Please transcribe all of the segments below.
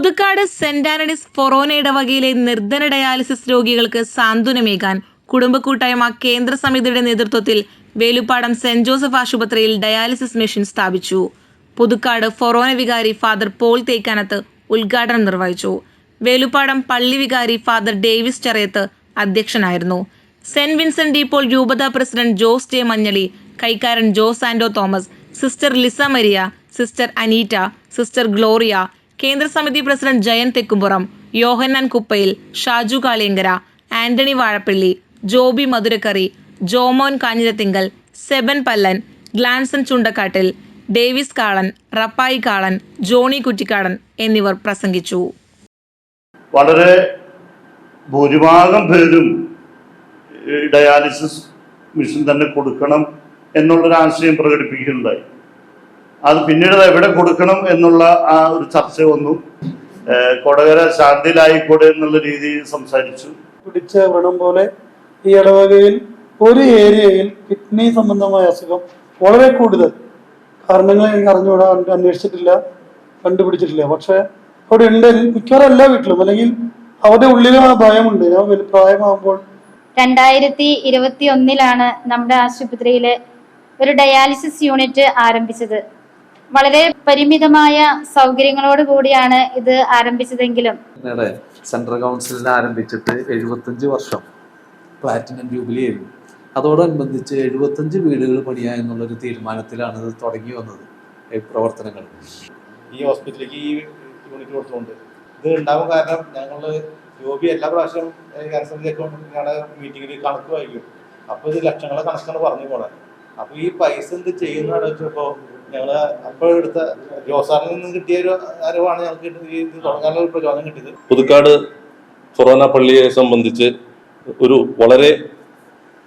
Puthukkad saint Antony's ഫൊറോന ഇടവകയിലെ നിർധന dialysis രോഗികൾക്ക് സാന്ത്വനമേകാൻ കുടുംബ കൂട്ടായ്മ കേന്ദ്ര സമിതിയുടെ നേതൃത്വത്തിൽ വേലുപ്പാടം സെന്റ് ജോസഫ് ആശുപത്രിയിൽ ഡയാലിസിസ് മെഷീൻ സ്ഥാപിച്ചു. പുതുക്കാട് ഫൊറോന വികാരി ഫാദർ പോൾ തേക്കാനത്ത് ഉദ്ഘാടനം നിർവഹിച്ചു. വേലുപ്പാടം പള്ളി വികാരി ഫാദർ ഡേവിസ് ചെറിയത്ത് അധ്യക്ഷനായിരുന്നു. സെന്റ് വിൻസെന്റ് ഡി പോൾ രൂപത president Jose J Manjali കൈക്കാരൻ Jose Ando Thomas sister Lisa Maria sister Aneeta sister Gloria കേന്ദ്ര സമിതി president Jayan Thekkumpuram Yohannan Kuppayil Shaju Kaliyankara Antony Vazhappally Joby Madhurakkari Jomon Kanjirathinkal Seban Pallan Glanson Chundakkattil Davis Kalan Rappai Kalan Johny Kuttikkadan എന്നിവർ പ്രസംഗിച്ചു. വളരെ ഭൂരിഭാഗം പേരും dialysis mission തന്നെ കൊടുക്കണം എന്നുള്ളൊരു ആശയം പ്രകടിപ്പിക്കുകയുണ്ടായി. അത് പിന്നീട് എവിടെ കൊടുക്കണം എന്നുള്ള ആ ഒരു ചർച്ച വന്നു. കൊടകര ശാന്തിയിലായിക്കോട്ടെ എന്നുള്ള രീതിയിൽ സംസാരിച്ചു. പിടിച്ച വ്രണം പോലെ ഈ ഇടവകയിൽ ഒരു ഏരിയയിൽ കിഡ്നി സംബന്ധമായ അസുഖം വളരെ കൂടുതൽ. കാരണങ്ങൾ എനിക്ക് അറിഞ്ഞുകൂടാ അന്വേഷിച്ചിട്ടില്ല കണ്ടുപിടിച്ചിട്ടില്ല. പക്ഷെ അവിടെ ഉണ്ട്. മിക്കവാറും എല്ലാ വീട്ടിലും. അല്ലെങ്കിൽ അവരുടെ ഉള്ളിലും ആ ഭയമുണ്ട്. ഞാൻ വലിയ പ്രായമാകുമ്പോൾ രണ്ടായിരത്തി ഇരുപത്തി ഒന്നിലാണ് നമ്മുടെ ആശുപത്രിയിൽ ഒരു ഡയാലിസിസ് യൂണിറ്റ് ആരംഭിച്ചത്. വളരെ പരിമിതമായ സൗകര്യങ്ങളോട് കൂടിയാണ് ഇത് ആരംഭിച്ചതെങ്കിലും. സെൻട്രൽ കൗൺസിലിൽ ആരംഭിച്ചിട്ട് എഴുപത്തഞ്ച് വർഷം പ്ലാറ്റിനം ജൂബിലി ആയിരുന്നു. അതോടനുബന്ധിച്ച് എഴുപത്തഞ്ച് വീടുകൾ പണിയാ എന്നുള്ളൊരു തീരുമാനത്തിലാണ് ഇത് തുടങ്ങി വന്നത് ഈ പ്രവർത്തനങ്ങൾ. ഈ ഹോസ്പിറ്റലിലേക്ക് ഈ യൂണിറ്റ് കൊടുത്തുകൊണ്ട് ഇത് ഉണ്ടാവും കാരണം ഞങ്ങൾ ജോബി എല്ലാ പ്രാവശ്യം ക്യാൻസർ ഞങ്ങളുടെ മീറ്റിങ്ങിൽ കണക്ക് വായിക്കും അപ്പോൾ ഇത് ലക്ഷങ്ങളെ കണക്കാണ് പറഞ്ഞു പോണേ അപ്പോൾ ഈ പൈസ എന്ത് ചെയ്യുന്നതാണ് വെച്ചപ്പോൾ ഞങ്ങൾ അപ്പോൾ എടുത്ത ജോസാറിൽ നിന്ന് കിട്ടിയ ഒരു അറിവാണ് ഞങ്ങൾക്ക് തുടങ്ങാനുള്ള ഒരു പ്രചോദനം കിട്ടിയത്. പുതുക്കാട് ഫൊറോന പള്ളിയെ സംബന്ധിച്ച് ഒരു വളരെ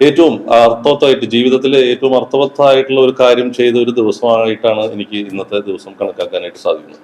ഏറ്റവും അർത്ഥവത്തായിട്ട് ജീവിതത്തിലെ ഏറ്റവും അർത്ഥവത്തായിട്ടുള്ള ഒരു കാര്യം ചെയ്ത ഒരു ദിവസമായിട്ടാണ് എനിക്ക് ഇന്നത്തെ ദിവസം കണക്കാക്കാനായിട്ട് സാധിക്കുന്നത്.